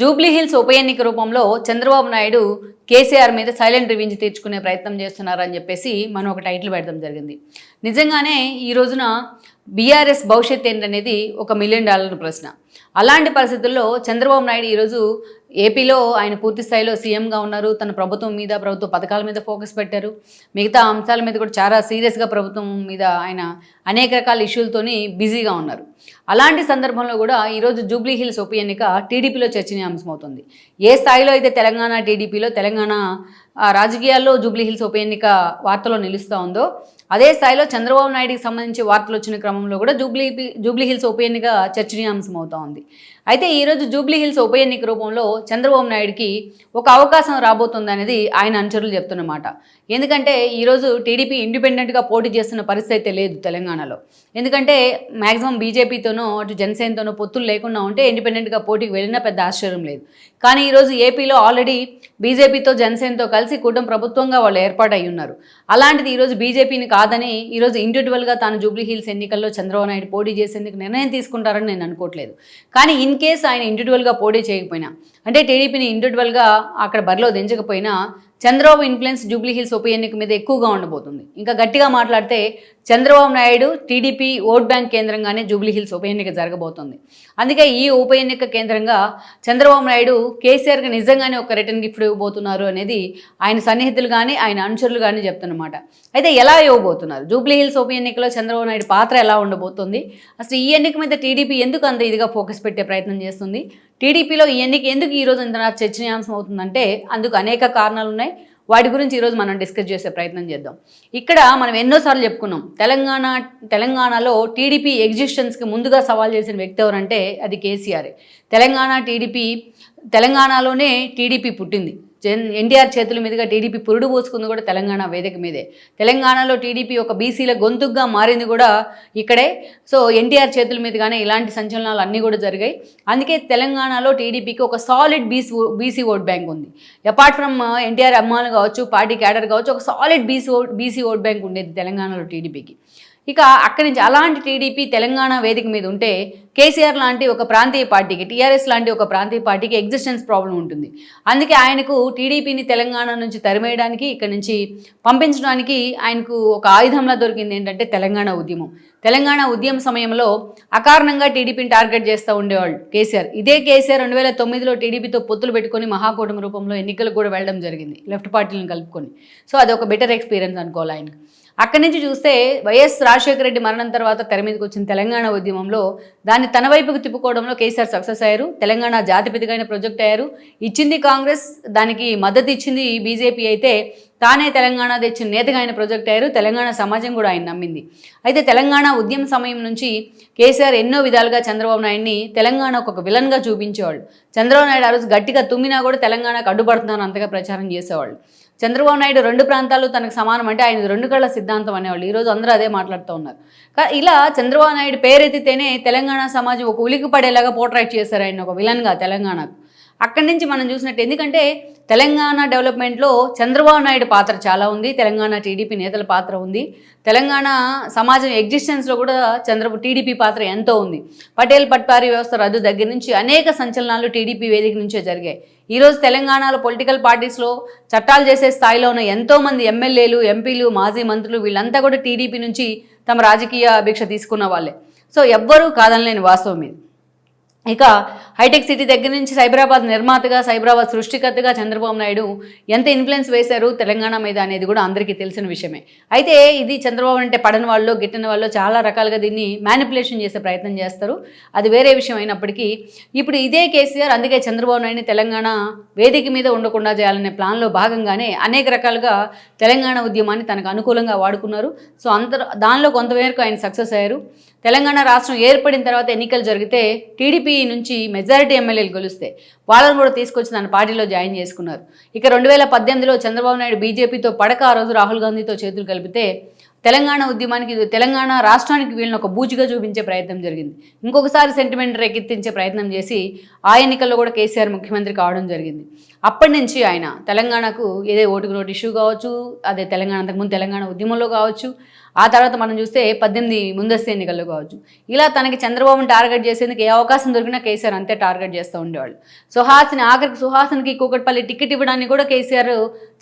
జూబ్లీహిల్స్ ఉప ఎన్నిక రూపంలో చంద్రబాబు నాయుడు కేసీఆర్ మీద సైలెంట్ రివెంజ్ తీర్చుకునే ప్రయత్నం చేస్తున్నారని చెప్పేసి మనం ఒక టైటిల్ పెట్టడం జరిగింది. నిజంగానే ఈ రోజున బీఆర్ఎస్ భవిష్యత్ ఏంటనేది ఒక మిలియన్ డాలర్ ప్రశ్న. అలాంటి పరిస్థితుల్లో చంద్రబాబు నాయుడు ఈరోజు ఏపీలో ఆయన పూర్తి స్థాయిలో సీఎంగా ఉన్నారు. తన ప్రభుత్వం మీద ప్రభుత్వ పథకాల మీద ఫోకస్ పెట్టారు. మిగతా అంశాల మీద కూడా చాలా సీరియస్గా ప్రభుత్వం మీద ఆయన అనేక రకాల ఇష్యూలతోని బిజీగా ఉన్నారు. అలాంటి సందర్భంలో కూడా ఈరోజు జూబ్లీ హిల్స్ ఉప ఎన్నిక టీడీపీలో చర్చనీయాంశం అవుతుంది ఏ స్థాయిలో అయితే తెలంగాణ టీడీపీలో తెలంగాణ రాజకీయాల్లో జూబ్లీ హిల్స్ ఉప ఎన్నిక వార్తలో నిలుస్తూ ఉందో అదే స్థాయిలో చంద్రబాబు నాయుడికి సంబంధించి వార్తలు వచ్చిన క్రమంలో కూడా జూబ్లీ జూబ్లీ హిల్స్ ఉప ఎన్నిక చర్చనీయాంశం అవుతా ఉంది. అయితే ఈరోజు జూబ్లీ హిల్స్ ఉప ఎన్నిక రూపంలో చంద్రబాబు నాయుడికి ఒక అవకాశం రాబోతుందనేది ఆయన అనుచరులు చెప్తున్నమాట. ఎందుకంటే ఈరోజు టీడీపీ ఇండిపెండెంట్గా పోటీ చేస్తున్న పరిస్థితి అయితే లేదు తెలంగాణలో. ఎందుకంటే మ్యాక్సిమం బీజేపీతోనో అటు జనసేనతోనో పొత్తులు లేకుండా ఉంటే ఇండిపెండెంట్గా పోటీకి వెళ్ళినా పెద్ద ఆశ్చర్యం లేదు. కానీ ఈరోజు ఏపీలో ఆల్రెడీ బీజేపీతో జనసేనతో కలిసి కూటమి ప్రభుత్వంగా వాళ్ళు ఏర్పాటై ఉన్నారు. అలాంటిది ఈరోజు బీజేపీని కాదని ఈరోజు ఇండివిజువల్గా తాను జూబ్లీ హిల్స్ ఎన్నికల్లో చంద్రబాబు నాయుడు పోటీ చేసేందుకు నిర్ణయం తీసుకుంటారని నేను అనుకోవట్లేదు. కానీ ఇన్ కేస్ ఆయన ఇండివిజువల్గా పోటీ చేయకపోయినా. అంటే టీడీపీని ఇండివిజువల్గా అక్కడ బరిలో దించకపోయినా చంద్రబాబు ఇన్ఫ్లుయెన్స్ జూబ్లీ హిల్స్ ఉప ఎన్నిక మీద ఎక్కువగా ఉండబోతుంది. ఇంకా గట్టిగా మాట్లాడితే Chandrababu Naidu TDP vote bank కేంద్రంగానే Jubilee Hills ఉప ఎన్నిక జరగబోతోంది. అందుకే ఈ ఉప ఎన్నిక కేంద్రంగా చంద్రబాబు నాయుడు కేసీఆర్కి నిజంగానే ఒక రిటర్న్ గిఫ్ట్ ఇవ్వబోతున్నారు అనేది ఆయన సన్నిహితులు కానీ ఆయన అనుచరులు కానీ చెప్తున్నమాట. అయితే ఎలా ఇవ్వబోతున్నారు? జూబ్లీ హిల్స్ ఉప ఎన్నికలో చంద్రబాబు నాయుడు పాత్ర ఎలా ఉండబోతుంది? అసలు ఈ ఎన్నిక మీద టీడీపీ ఎందుకు అంత ఇదిగా ఫోకస్ పెట్టే ప్రయత్నం చేస్తుంది? టీడీపీలో ఈ ఎన్నిక ఎందుకు ఈరోజు ఇంత చర్చనీయాంశం అవుతుందంటే అందుకు అనేక కారణాలు ఉన్నాయి. వాటి గురించి ఈరోజు మనం డిస్కస్ చేసే ప్రయత్నం చేద్దాం. ఇక్కడ మనం ఎన్నోసార్లు చెప్పుకున్నాం. తెలంగాణ తెలంగాణలో టీడీపీ ఎగ్జిస్టెన్స్కి ముందుగా సవాల్ చేసిన వ్యక్తి ఎవరంటే అది కేసీఆర్. తెలంగాణ టీడీపీ తెలంగాణలోనే టీడీపీ పుట్టింది. ఎన్టీఆర్ చేతుల మీదుగా టీడీపీ పురుడు పోసుకుంది కూడా తెలంగాణ వేదిక మీదే. తెలంగాణలో టీడీపీ ఒక బీసీల గొంతుగ్గా మారింది కూడా ఇక్కడే. సో ఎన్టీఆర్ చేతుల మీదుగానే ఇలాంటి సంచలనాలు అన్నీ కూడా జరిగాయి. అందుకే తెలంగాణలో టీడీపీకి ఒక solid BC BC vote bank ఉంది. అపార్ట్ ఫ్రమ్ ఎన్టీఆర్ అమ్మాలు కావచ్చు పార్టీ క్యాడర్ కావచ్చు ఒక solid BC vote BC vote bank ఉండేది తెలంగాణలో టీడీపీకి. ఇక అక్కడి నుంచి అలాంటి టీడీపీ తెలంగాణ వేదిక మీద ఉంటే కేసీఆర్ లాంటి ఒక ప్రాంతీయ పార్టీకి టీఆర్ఎస్ లాంటి ఒక ప్రాంతీయ పార్టీకి ఎగ్జిస్టెన్స్ ప్రాబ్లం ఉంటుంది. అందుకే ఆయనకు టీడీపీని తెలంగాణ నుంచి తరిమేయడానికి ఇక్కడ నుంచి పంపించడానికి ఆయనకు ఒక ఆయుధంలా దొరికింది ఏంటంటే తెలంగాణ ఉద్యమం. తెలంగాణ ఉద్యమ సమయంలో అకారణంగా టీడీపీని టార్గెట్ చేస్తూ ఉండేవాళ్ళు కేసీఆర్. ఇదే కేసీఆర్ రెండు వేల తొమ్మిదిలో టీడీపీతో పొత్తులు పెట్టుకొని మహాకూటమి రూపంలో ఎన్నికలకు కూడా వెళ్ళడం జరిగింది లెఫ్ట్ పార్టీలను కలుపుకొని. సో అది ఒక బెటర్ ఎక్స్పీరియన్స్ అనుకోవాలి ఆయనకు. అక్కడి నుంచి చూస్తే వైఎస్ రాజశేఖర రెడ్డి మరణం తర్వాత తెర మీదకి వచ్చిన తెలంగాణ ఉద్యమంలో దాన్ని తన వైపుకు తిప్పుకోవడంలో కేసీఆర్ సక్సెస్ అయ్యారు. తెలంగాణ జాతిపితగా ప్రాజెక్ట్ అయ్యారు. ఇచ్చింది కాంగ్రెస్ దానికి మద్దతు ఇచ్చింది బీజేపీ అయితే తానే తెలంగాణ తెచ్చిన నేతగా ఆయన ప్రొజెక్ట్ అయ్యారు. తెలంగాణ సమాజం కూడా ఆయన నమ్మింది. అయితే తెలంగాణ ఉద్యమ సమయం నుంచి కేసీఆర్ ఎన్నో విధాలుగా చంద్రబాబు నాయుడిని తెలంగాణ ఒక విలన్గా చూపించేవాళ్ళు. చంద్రబాబు నాయుడు ఆ రోజు గట్టిగా తుమ్మినా కూడా తెలంగాణకు అడ్డుపడుతున్నాను అంతగా ప్రచారం చేసేవాళ్ళు. చంద్రబాబు నాయుడు రెండు ప్రాంతాలు తనకు సమానం అంటే ఆయన రెండు కళ్ళ సిద్ధాంతం అనేవాళ్ళు. ఈరోజు అందరూ అదే మాట్లాడుతూ ఉన్నారు. ఇలా చంద్రబాబు నాయుడు పేరెత్తితేనే తెలంగాణ సమాజం ఒక ఉలికి పడేలాగా పోర్ట్రైట్ చేశారు ఆయన ఒక విలన్గా తెలంగాణకు. అక్కడి నుంచి మనం చూసినట్టు ఎందుకంటే తెలంగాణ డెవలప్మెంట్లో చంద్రబాబు నాయుడు పాత్ర చాలా ఉంది తెలంగాణ టీడీపీ నేతల పాత్ర ఉంది తెలంగాణ సమాజం ఎగ్జిస్టెన్స్లో కూడా చంద్ర టీడీపీ పాత్ర ఎంతో ఉంది. పటేల్ పట్వారీ వ్యవస్థ రద్దు దగ్గర నుంచి అనేక సంచలనాలు టీడీపీ వేదిక నుంచే జరిగాయి. ఈరోజు తెలంగాణలో పొలిటికల్ పార్టీస్లో చట్టాలు చేసే స్థాయిలో ఉన్న ఎంతోమంది ఎమ్మెల్యేలు ఎంపీలు మాజీ మంత్రులు వీళ్ళంతా కూడా టీడీపీ నుంచి తమ రాజకీయ అభిక్ష తీసుకున్న వాళ్ళే. సో ఎవ్వరూ కాదనలేని వాస్తవం ఇది. ఇక హైటెక్ సిటీ దగ్గర నుంచి సైబరాబాద్ నిర్మాతగా సైబరాబాద్ సృష్టికర్తగా చంద్రబాబు నాయుడు ఎంత ఇన్ఫ్లుయెన్స్ వేశారు తెలంగాణ మీద అనేది కూడా అందరికీ తెలిసిన విషయమే. అయితే ఇది చంద్రబాబు అంటే పడని వాళ్ళు గిట్టని వాళ్ళు చాలా రకాలుగా దీన్ని మ్యానిపులేషన్ చేసే ప్రయత్నం చేస్తారు. అది వేరే విషయం అయినప్పటికీ ఇప్పుడు ఇదే కేసీఆర్ అందుకే చంద్రబాబు నాయుడిని తెలంగాణ వేదిక మీద ఉండకుండా చేయాలనే ప్లాన్లో భాగంగానే అనేక రకాలుగా తెలంగాణ ఉద్యమాన్ని తనకు అనుకూలంగా వాడుకున్నారు. సో అంత దానిలో కొంతమేరకు ఆయన సక్సెస్ అయ్యారు. తెలంగాణ రాష్ట్రం ఏర్పడిన తర్వాత ఎన్నికలు జరిగితే టీడీపీ నుంచి మెజారిటీ ఎమ్మెల్యేలు గెలిస్తే వాళ్ళని కూడా తీసుకొచ్చి తన పార్టీలో జాయిన్ చేసుకున్నారు. ఇక రెండు వేల పద్దెనిమిదిలో చంద్రబాబు నాయుడు బీజేపీతో పడక ఆ రోజు రాహుల్ గాంధీతో చేతులు కలిపితే తెలంగాణ ఉద్యమానికి తెలంగాణ రాష్ట్రానికి వీళ్ళని ఒక బూచిగా చూపించే ప్రయత్నం జరిగింది. ఇంకొకసారి సెంటిమెంట్ రేకెత్తించే ప్రయత్నం చేసి ఆ ఎన్నికల్లో కూడా కేసీఆర్ ముఖ్యమంత్రి కావడం జరిగింది. అప్పటి నుంచి ఆయన తెలంగాణకు ఏదే ఓటుకు నోటు ఇష్యూ కావచ్చు అదే తెలంగాణ అంతకుముందు తెలంగాణ ఉద్యమంలో కావచ్చు ఆ తర్వాత మనం చూస్తే పద్దెనిమిది ముందస్తు ఎన్నికల్లో కావచ్చు. ఇలా తనకి చంద్రబాబుని టార్గెట్ చేసేందుకు ఏ అవకాశం దొరికినా కేసీఆర్ అంతే టార్గెట్ చేస్తూ ఉండేవాళ్ళు. సుహాసిని ఆఖరికి సుహాసినికి కూకట్పల్లి టికెట్ ఇవ్వడానికి కూడా కేసీఆర్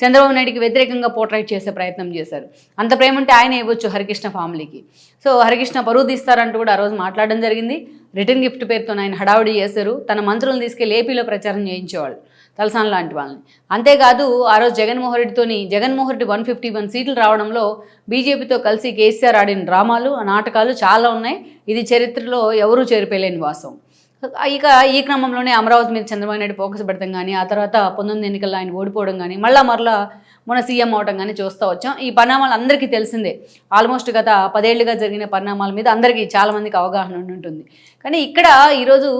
చంద్రబాబు నాయుడికి వ్యతిరేకంగా పోర్ట్రైట్ చేసే ప్రయత్నం చేశారు. అంత ప్రేమ ఉంటే ఆయన ఇవ్వచ్చు హరికృష్ణ ఫ్యామిలీకి. సో హరికృష్ణ పరువు తీస్తారంటూ కూడా ఆ రోజు మాట్లాడడం జరిగింది. రిటర్న్ గిఫ్ట్ పేరుతో ఆయన హడావుడి చేశారు. తన మంత్రులను తీసుకెళ్ళి ఏపీలో ప్రచారం చేయించేవాళ్ళు తలసాన్ లాంటి వాళ్ళని. అంతేకాదు ఆ రోజు Jaganmohan రెడ్డితోని Jaganmohan Reddy one fifty one సీట్లు రావడంలో బీజేపీతో కలిసి కేసీఆర్ ఆడిన డ్రామాలు నాటకాలు చాలా ఉన్నాయి. ఇది చరిత్రలో ఎవరూ చేరిపోయలేని వాస్తవం ఇక ఈ క్రమంలోనే అమరావతి మీద చంద్రబాబు నాయుడు ఫోకస్ పెడతాం కానీ ఆ తర్వాత పంతొమ్మిది ఎన్నికల్లో ఆయన ఓడిపోవడం కానీ మళ్ళా మరలా మన సీఎం అవడం కానీ చూస్తూ వచ్చాం. ఈ పరిణామాలు అందరికీ తెలిసిందే. ఆల్మోస్ట్ గత పదేళ్ళుగా జరిగిన పరిణామాల మీద అందరికీ చాలామందికి అవగాహన ఉంటుంది. కానీ ఇక్కడ ఈరోజు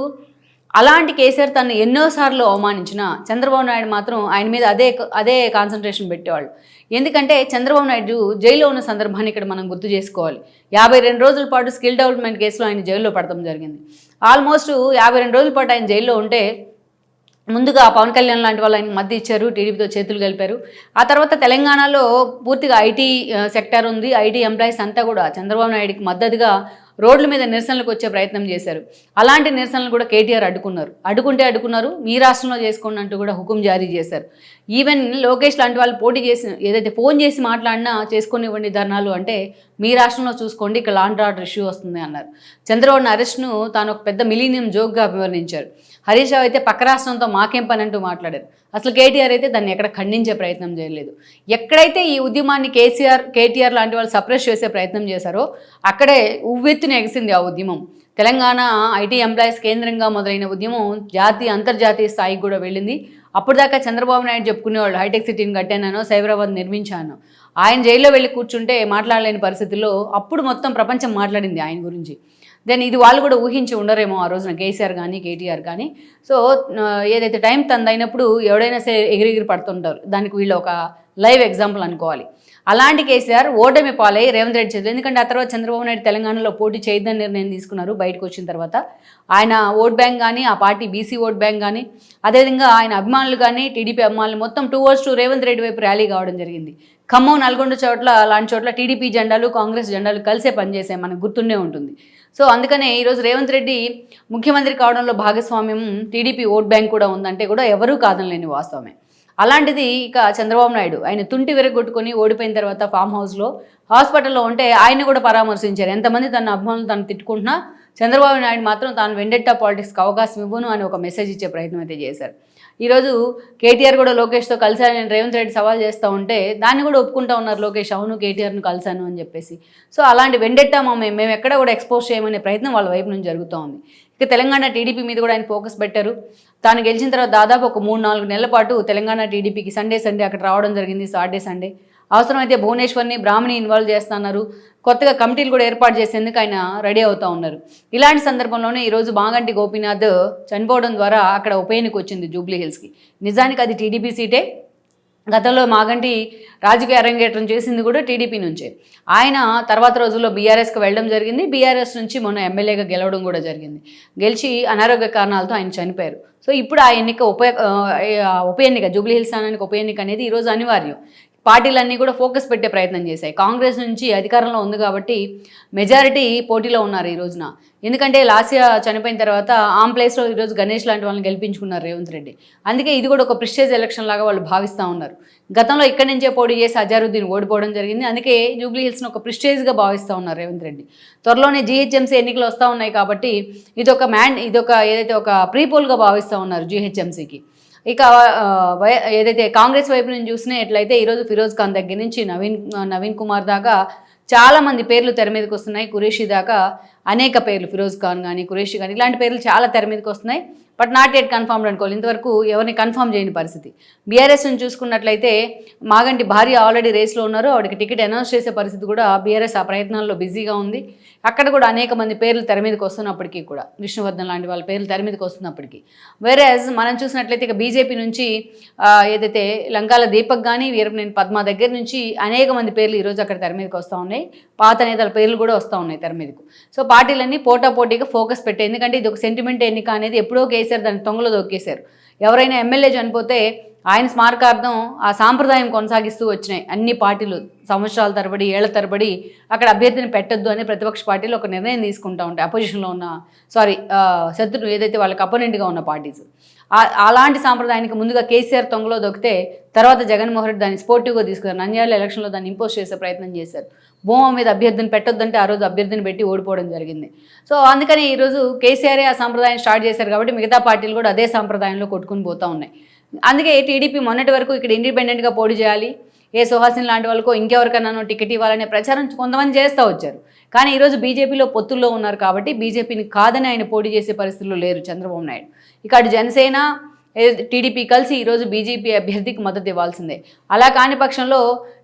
అలాంటి కేసీఆర్ తను ఎన్నోసార్లు అవమానించిన చంద్రబాబు నాయుడు మాత్రం ఆయన మీద అదే అదే కాన్సన్ట్రేషన్ పెట్టేవాళ్ళు. ఎందుకంటే చంద్రబాబు నాయుడు జైల్లో ఉన్న సందర్భాన్ని ఇక్కడ మనం గుర్తు చేసుకోవాలి. యాభై రెండు రోజుల పాటు స్కిల్ డెవలప్మెంట్ కేసులో ఆయన జైల్లో పడటం జరిగింది. ఆల్మోస్ట్ యాభై రెండు రోజుల పాటు ఆయన జైల్లో ఉంటే ముందుగా పవన్ కళ్యాణ్ లాంటి వాళ్ళు ఆయన మద్దతు ఇచ్చారు టీడీపీతో చేతులు కలిపారు. ఆ తర్వాత తెలంగాణలో పూర్తిగా ఐటీ సెక్టర్ ఉంది. ఐటీ ఎంప్లాయీస్ అంతా కూడా చంద్రబాబు నాయుడికి మద్దతుగా రోడ్ల మీద నిరసనలకు వచ్చే ప్రయత్నం చేశారు. అలాంటి నిరసనలు కూడా కేటీఆర్ అడ్డుకున్నారు. అడ్డుకుంటే అడ్డుకున్నారు. మీ రాష్ట్రంలో చేసుకోండి అంటూ కూడా హుకుం జారీ చేశారు. ఈవెన్ లోకేష్ లాంటి వాళ్ళు పోటీ చేసి ఏదైతే ఫోన్ చేసి మాట్లాడినా చేసుకునివ్వండి ధర్నాలు అంటే మీ రాష్ట్రంలో చూసుకోండి ఇక్కడ లాండ్ ఆర్డర్ ఇష్యూ వస్తుంది అన్నారు. చంద్రబాబు అరెస్ట్ను తాను ఒక పెద్ద మిలీనియం జోక్గా అభివర్ణించారు. హరీష్ రావు అయితే పక్క రాష్ట్రంతో మాకేం పని అంటూ మాట్లాడారు. అసలు కేటీఆర్ అయితే దాన్ని ఎక్కడ ఖండించే ప్రయత్నం చేయలేదు. ఎక్కడైతే ఈ ఉద్యమాన్ని కేసీఆర్ కేటీఆర్ లాంటి వాళ్ళు సప్రెస్ చేసే ప్రయత్నం చేశారో అక్కడే ఉవ్వెత్తున ఎగిసింది ఆ ఉద్యమం. తెలంగాణ ఐటీ ఎంప్లాయీస్ కేంద్రంగా మొదలైన ఉద్యమం జాతీయ అంతర్జాతీయ స్థాయికి కూడా వెళ్ళింది. అప్పటిదాకా చంద్రబాబు నాయుడు చెప్పుకునేవాళ్ళు హైటెక్ సిటీని కట్టానో సైబరాబాద్ నిర్మించాను. ఆయన జైల్లో వెళ్ళి కూర్చుంటే మాట్లాడలేని పరిస్థితుల్లో అప్పుడు మొత్తం ప్రపంచం మాట్లాడింది ఆయన గురించి. దెన్ ఇది వాళ్ళు కూడా ఊహించి ఉండరేమో ఆ రోజున కేసీఆర్ కానీ కేటీఆర్ కానీ సో ఏదైతే టైం తందైనప్పుడు ఎవడైనా సరే ఎగిరిగిరి పడుతుంటారు. దానికి వీళ్ళు ఒక లైవ్ ఎగ్జాంపుల్ అనుకోవాలి. అలాంటి కేసీఆర్ ఓటమి పాలై రేవంత్ రెడ్డి చేతులు ఎందుకంటే ఆ తర్వాత చంద్రబాబు నాయుడు తెలంగాణలో పోటీ చేయదని నిర్ణయం తీసుకున్నారు బయటకు వచ్చిన తర్వాత. ఆయన ఓట్ బ్యాంక్ కానీ ఆ పార్టీ బీసీ ఓట్ బ్యాంక్ కానీ అదేవిధంగా ఆయన అభిమానులు కానీ టీడీపీ అభిమానులు మొత్తం towards to Revanth Reddy వైపు ర్యాలీ కావడం జరిగింది. ఖమ్మం నల్గొండ చోట్ల అలాంటి చోట్ల టీడీపీ జెండాలు కాంగ్రెస్ జెండాలు కలిసే పనిచేసాయి. మనకు గుర్తుండే ఉంటుంది. సో అందుకనే ఈరోజు రేవంత్ రెడ్డి ముఖ్యమంత్రి కావడంలో భాగస్వామ్యం టీడీపీ ఓట్ బ్యాంక్ కూడా ఉందంటే కూడా ఎవరూ కాదనలేని వాస్తవమే. అలాంటిది ఇక చంద్రబాబు నాయుడు ఆయన తుంటి విరగొట్టుకొని ఓడిపోయిన తర్వాత ఫామ్ హౌస్లో హాస్పిటల్లో ఉంటే ఆయన కూడా పరామర్శించారు. ఎంతమంది తన అభిమానులు తను తిట్టుకుంటున్నా చంద్రబాబు నాయుడు మాత్రం తాను వెండెట్టా పాలిటిక్స్కి అవకాశం ఇవ్వను అని ఒక మెసేజ్ ఇచ్చే ప్రయత్నం అయితే చేశారు. ఈరోజు కేటీఆర్ కూడా లోకేష్తో కలిశాను నేను రేవంత్ రెడ్డి సవాల్ చేస్తూ ఉంటే దాన్ని కూడా ఒప్పుకుంటా ఉన్నారు లోకేష్ అవును కేటీఆర్ను కలిశాను అని చెప్పేసి. సో అలాంటి వెండెట్టా మా మేము మేము ఎక్కడ కూడా ఎక్స్పోజ్ చేయమనే ప్రయత్నం వాళ్ళ వైపు నుంచి జరుగుతూ ఉంది. ఇక తెలంగాణ టీడీపీ మీద కూడా ఆయన ఫోకస్ పెట్టారు. తాను గెలిచిన తర్వాత దాదాపు ఒక మూడు నాలుగు నెలల పాటు తెలంగాణ టీడీపీకి సండే సండే అక్కడ రావడం జరిగింది సాటర్డే సండే అవసరమైతే భువనేశ్వర్ని బ్రాహ్మణి ఇన్వాల్వ్ చేస్తున్నారు కొత్తగా కమిటీలు కూడా ఏర్పాటు చేసేందుకు ఆయన రెడీ అవుతూ ఉన్నారు. ఇలాంటి సందర్భంలోనే ఈరోజు మాగంటి గోపీనాథ్ చనిపోవడం ద్వారా అక్కడ ఉప ఎన్నిక వచ్చింది జూబ్లీ హిల్స్కి. నిజానికి అది టీడీపీ సీటే. గతంలో మాగంటి రాజకీయ అరంగేట్రం చేసింది కూడా టీడీపీ నుంచే. ఆయన తర్వాత రోజుల్లో బీఆర్ఎస్కి వెళ్ళడం జరిగింది. బీఆర్ఎస్ నుంచి మొన్న ఎమ్మెల్యేగా గెలవడం కూడా జరిగింది. గెలిచి అనారోగ్య కారణాలతో ఆయన చనిపోయారు. సో ఇప్పుడు ఆ ఎన్నిక ఉప ఉప ఎన్నిక జూబ్లీ హిల్స్ స్థానానికి ఉప ఎన్నిక అనేది ఈరోజు అనివార్యం. పార్టీలన్నీ కూడా ఫోకస్ పెట్టే ప్రయత్నం చేశాయి. కాంగ్రెస్ నుంచి అధికారంలో ఉంది కాబట్టి మెజారిటీ పోటీలో ఉన్నారు ఈ రోజున. ఎందుకంటే లాసియా చనిపోయిన తర్వాత ఆమ్ ప్లేస్లో ఈరోజు గణేష్ లాంటి వాళ్ళని గెలిపించుకున్నారు రేవంత్ రెడ్డి. అందుకే ఇది కూడా ఒక ప్రిస్టేజ్ ఎలక్షన్ లాగా వాళ్ళు భావిస్తూ ఉన్నారు. గతంలో ఇక్కడి నుంచే పోటీ చేసి అజారుద్దీన్ ఓడిపోవడం జరిగింది. అందుకే జూబ్లీ హిల్స్ను ఒక ప్రిస్టేజ్గా భావిస్తూ ఉన్నారు రేవంత్ రెడ్డి. త్వరలోనే జీహెచ్ఎంసీ ఎన్నికలు వస్తూ ఉన్నాయి కాబట్టి ఇదొక మ్యాండ్ మ్యాన్ ఇది ఒక ఏదైతే ఒక ప్రీపోల్గా భావిస్తూ ఉన్నారు జీహెచ్ఎంసీకి. ఇక ఏదైతే కాంగ్రెస్ వైపు నుంచి చూసినా ఎట్లయితే ఈరోజు ఫిరోజ్ ఖాన్ దగ్గర నుంచి నవీన్ నవీన్ కుమార్ దాకా చాలామంది పేర్లు తెర మీదకి వస్తున్నాయి. ఖురేషి దాకా అనేక పేర్లు ఫిరోజ్ ఖాన్ కానీ కురేషి కానీ ఇలాంటి పేర్లు చాలా తెర మీదకి వస్తున్నాయి. బట్ నాట్ ఎట్ కన్ఫర్మ్డ్ అనుకోవాలి. ఇంతవరకు ఎవరిని కన్ఫర్మ్ చేయని పరిస్థితి. బీఆర్ఎస్ నుంచి చూసుకున్నట్లయితే మాగంటి భార్య ఆల్రెడీ రేస్లో ఉన్నారు. ఆవిడకి టికెట్ అనౌన్స్ చేసే పరిస్థితి కూడా బీఆర్ఎస్ ఆ ప్రయత్నాల్లో బిజీగా ఉంది. అక్కడ కూడా అనేక మంది పేర్లు తెర మీదకి వస్తున్నప్పటికీ కూడా విష్ణువర్ధన్ లాంటి వాళ్ళ పేర్లు తెర మీదకి వస్తున్నప్పటికీ. వేరేజ్ మనం చూసినట్లయితే ఇక బీజేపీ నుంచి ఏదైతే లంకాల దీపక్ కానీ వీరపనేని పద్మ దగ్గర నుంచి అనేక మంది పేర్లు ఈరోజు అక్కడ తెర మీదకి వస్తూ ఉన్నాయి. పాత నేతల పేర్లు కూడా వస్తూ ఉన్నాయి తెర మీదకు. సో పార్టీలన్నీ పోటా పోటీగా ఫోకస్ పెట్టాయి. ఎందుకంటే ఇది ఒక సెంటిమెంట్ ఎన్నిక అనేది ఎప్పుడో కేసీఆర్ దాన్ని తొంగలో దొక్కేశారు. ఎవరైనా ఎమ్మెల్యే చనిపోతే ఆయన స్మారకార్థం ఆ సాంప్రదాయం కొనసాగిస్తూ వచ్చినాయి. అన్ని పార్టీలు సంవత్సరాల తరబడి ఏళ్ళ తరబడి అక్కడ అభ్యర్థిని పెట్టద్దు అని ప్రతిపక్ష పార్టీలు ఒక నిర్ణయం తీసుకుంటూ ఉంటాయి. అపోజిషన్లో ఉన్న సారీ శత్రులు ఏదైతే వాళ్ళకి అపోనెంట్గా ఉన్న పార్టీస్ అలాంటి సాంప్రదాయానికి ముందుగా కేసీఆర్ తొంగలో దొక్కితే తర్వాత జగన్మోహన్ రెడ్డి దాన్ని స్పోర్టివ్గా తీసుకున్నారు. నంద్యాల ఎలక్షన్లో దాన్ని ఇంపోజ్ చేసే ప్రయత్నం చేశారు. భూమా మీద అభ్యర్థిని పెట్టొద్దంటే ఆ రోజు అభ్యర్థిని పెట్టి ఓడిపోవడం జరిగింది. సో అందుకని ఈరోజు కేసీఆరే ఆ సాంప్రదాయం స్టార్ట్ చేశారు కాబట్టి మిగతా పార్టీలు కూడా అదే సాంప్రదాయంలో కొట్టుకుని పోతూ ఉన్నాయి. అందుకే టీడీపీ మొన్నటి వరకు ఇక్కడ ఇండిపెండెంట్గా పోటీ చేయాలి. ఏ సుహాసిన్ లాంటి వాళ్ళకో ఇంకెవరికైనా టికెట్ ఇవ్వాలనే ప్రచారం కొంతమంది చేస్తూ వచ్చారు. కానీ ఈరోజు బీజేపీలో పొత్తుల్లో ఉన్నారు కాబట్టి బీజేపీని కాదని ఆయన పోటీ చేసే పరిస్థితుల్లో లేరు చంద్రబాబు నాయుడు. ఇక అటు జనసేన టీడీపీ కలిసి ఈరోజు బీజేపీ అభ్యర్థికి మద్దతు ఇవ్వాల్సిందే. అలా కాని పక్షంలో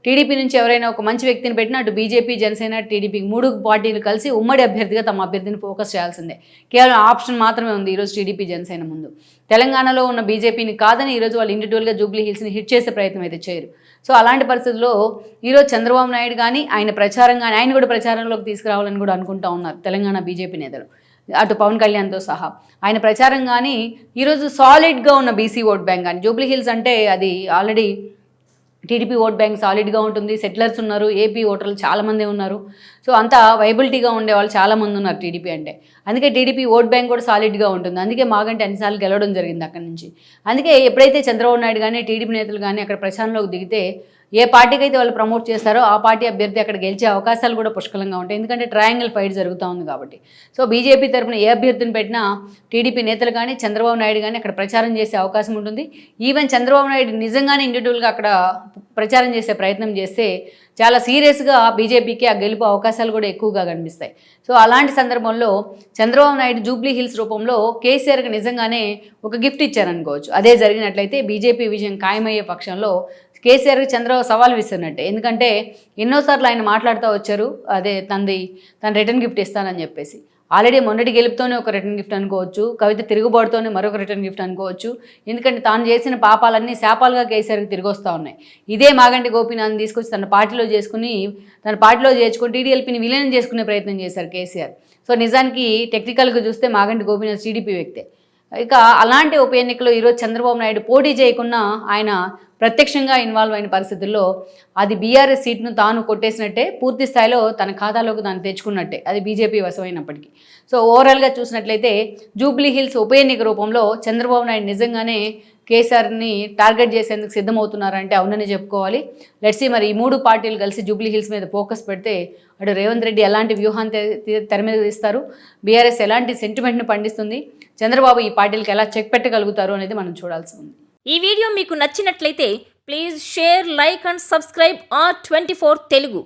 టీడీపీ నుంచి ఎవరైనా ఒక మంచి వ్యక్తిని పెట్టినా అటు బీజేపీ జనసేన టీడీపీ మూడు పార్టీలు కలిసి ఉమ్మడి అభ్యర్థిగా తమ అభ్యర్థిని ఫోకస్ చేయాల్సిందే. కేవలం ఆప్షన్ మాత్రమే ఉంది ఈరోజు టీడీపీ జనసేన ముందు. తెలంగాణలో ఉన్న బీజేపీని కాదని ఈరోజు వాళ్ళు ఇండివిజువల్గా జూబ్లీ హిల్స్ని హిట్ చేసే ప్రయత్నం అయితే చేయరు. సో అలాంటి పరిస్థితుల్లో ఈరోజు చంద్రబాబు నాయుడు కానీ ఆయన ప్రచారం కానీ ఆయన కూడా ప్రచారంలోకి తీసుకురావాలని కూడా అనుకుంటా ఉన్నారు తెలంగాణ బీజేపీ నేతలు. అటు పవన్ కళ్యాణ్తో సహా. ఆయన ప్రచారం కానీ ఈరోజు సాలిడ్గా ఉన్న బీసీ ఓట్ బ్యాంక్ కానీ జూబ్లీ హిల్స్ అంటే అది ఆల్రెడీ టీడీపీ ఓట్ బ్యాంక్ సాలిడ్గా ఉంటుంది సెటిలర్స్ ఉన్నారు ఏపీ ఓటర్లు చాలామంది ఉన్నారు. సో అంతా వైబిలిటీగా ఉండే వాళ్ళు చాలామంది ఉన్నారు టీడీపీ అంటే. అందుకే టీడీపీ ఓట్ బ్యాంక్ కూడా సాలిడ్గా ఉంటుంది. అందుకే మాగంటే అన్నిసార్లు గెలవడం జరిగింది అక్కడి నుంచి. అందుకే ఎప్పుడైతే చంద్రబాబు నాయుడు కానీ టీడీపీ నేతలు కానీ అక్కడ ప్రచారంలోకి దిగితే ఏ పార్టీకి అయితే వాళ్ళు ప్రమోట్ చేస్తారో ఆ పార్టీ అభ్యర్థి అక్కడ గెలిచే అవకాశాలు కూడా పుష్కలంగా ఉంటాయి. ఎందుకంటే ట్రయాంగిల్ ఫైట్ జరుగుతూ ఉంది కాబట్టి. సో బీజేపీ తరఫున ఏ అభ్యర్థిని పెట్టినా టీడీపీ నేతలు కానీ చంద్రబాబు నాయుడు కానీ అక్కడ ప్రచారం చేసే అవకాశం ఉంటుంది. ఈవెన్ చంద్రబాబు నాయుడు నిజంగానే ఇండివిజువల్గా అక్కడ ప్రచారం చేసే ప్రయత్నం చేస్తే చాలా సీరియస్గా బీజేపీకి ఆ గెలుపు అవకాశాలు కూడా ఎక్కువగా కనిపిస్తాయి. సో అలాంటి సందర్భంలో చంద్రబాబు నాయుడు జూబ్లీ హిల్స్ రూపంలో కేసీఆర్కి నిజంగానే ఒక గిఫ్ట్ ఇచ్చారనుకోవచ్చు. అదే జరిగినట్లయితే బీజేపీ విజయం ఖాయమయ్యే పక్షంలో కేసీఆర్కి చంద్రబాబు సవాల్ విస్తున్నట్టే ఎందుకంటే ఎన్నోసార్లు ఆయన మాట్లాడుతూ వచ్చారు అదే తంది తను రిటర్న్ గిఫ్ట్ ఇస్తానని చెప్పేసి. ఆల్రెడీ మొన్నటి గెలుపుతోనే ఒక రిటర్న్ గిఫ్ట్ అనుకోవచ్చు కవిత తిరుగుబాటుతోనే మరొక రిటర్న్ గిఫ్ట్ అనుకోవచ్చు. ఎందుకంటే తాను చేసిన పాపాలన్నీ శాపాలుగా కేసీఆర్కి తిరిగి వస్తూ ఉన్నాయి. ఇదే మాగంటి గోపీనాథ్ తీసుకొచ్చి తన పార్టీలో చేసుకుని తన పార్టీలో చేర్చుకుని టీడీఎల్పీని విలీనం చేసుకునే ప్రయత్నం చేశారు కేసీఆర్. సో నిజానికి టెక్నికల్గా చూస్తే మాగంటి గోపీనాథ్ టీడీపీ వ్యక్తే. ఇక అలాంటి ఉప ఎన్నికలో ఈరోజు చంద్రబాబు నాయుడు పోటీ చేయకుండా ఆయన ప్రత్యక్షంగా ఇన్వాల్వ్ అయిన పరిస్థితుల్లో అది బీఆర్ఎస్ సీట్ను తాను కొట్టేసినట్టే పూర్తి స్థాయిలో తన ఖాతాలోకి తాను తెచ్చుకున్నట్టే. అది బీజేపీ వశమైనప్పటికీ. సో ఓవరాల్గా చూసినట్లయితే జూబ్లీ హిల్స్ ఉప ఎన్నిక రూపంలో చంద్రబాబు నాయుడు నిజంగానే కేసీఆర్ని టార్గెట్ చేసేందుకు సిద్ధమవుతున్నారంటే అవునని చెప్పుకోవాలి. లెట్సీ మరి ఈ మూడు పార్టీలు కలిసి జూబ్లీ హిల్స్ మీద ఫోకస్ పెడితే అటు రేవంత్ రెడ్డి ఎలాంటి వ్యూహాన్ని తె- తెర మీద తీస్తారు? బీఆర్ఎస్ ఎలాంటి సెంటిమెంట్ని పండిస్తుంది? చంద్రబాబు ఈ పార్టీలకు ఎలా చెక్ పెట్టగలుగుతారు అనేది మనం చూడాల్సి ఉంది. ఈ వీడియో మీకు నచ్చినట్లయితే please share like and subscribe R twenty Telugu.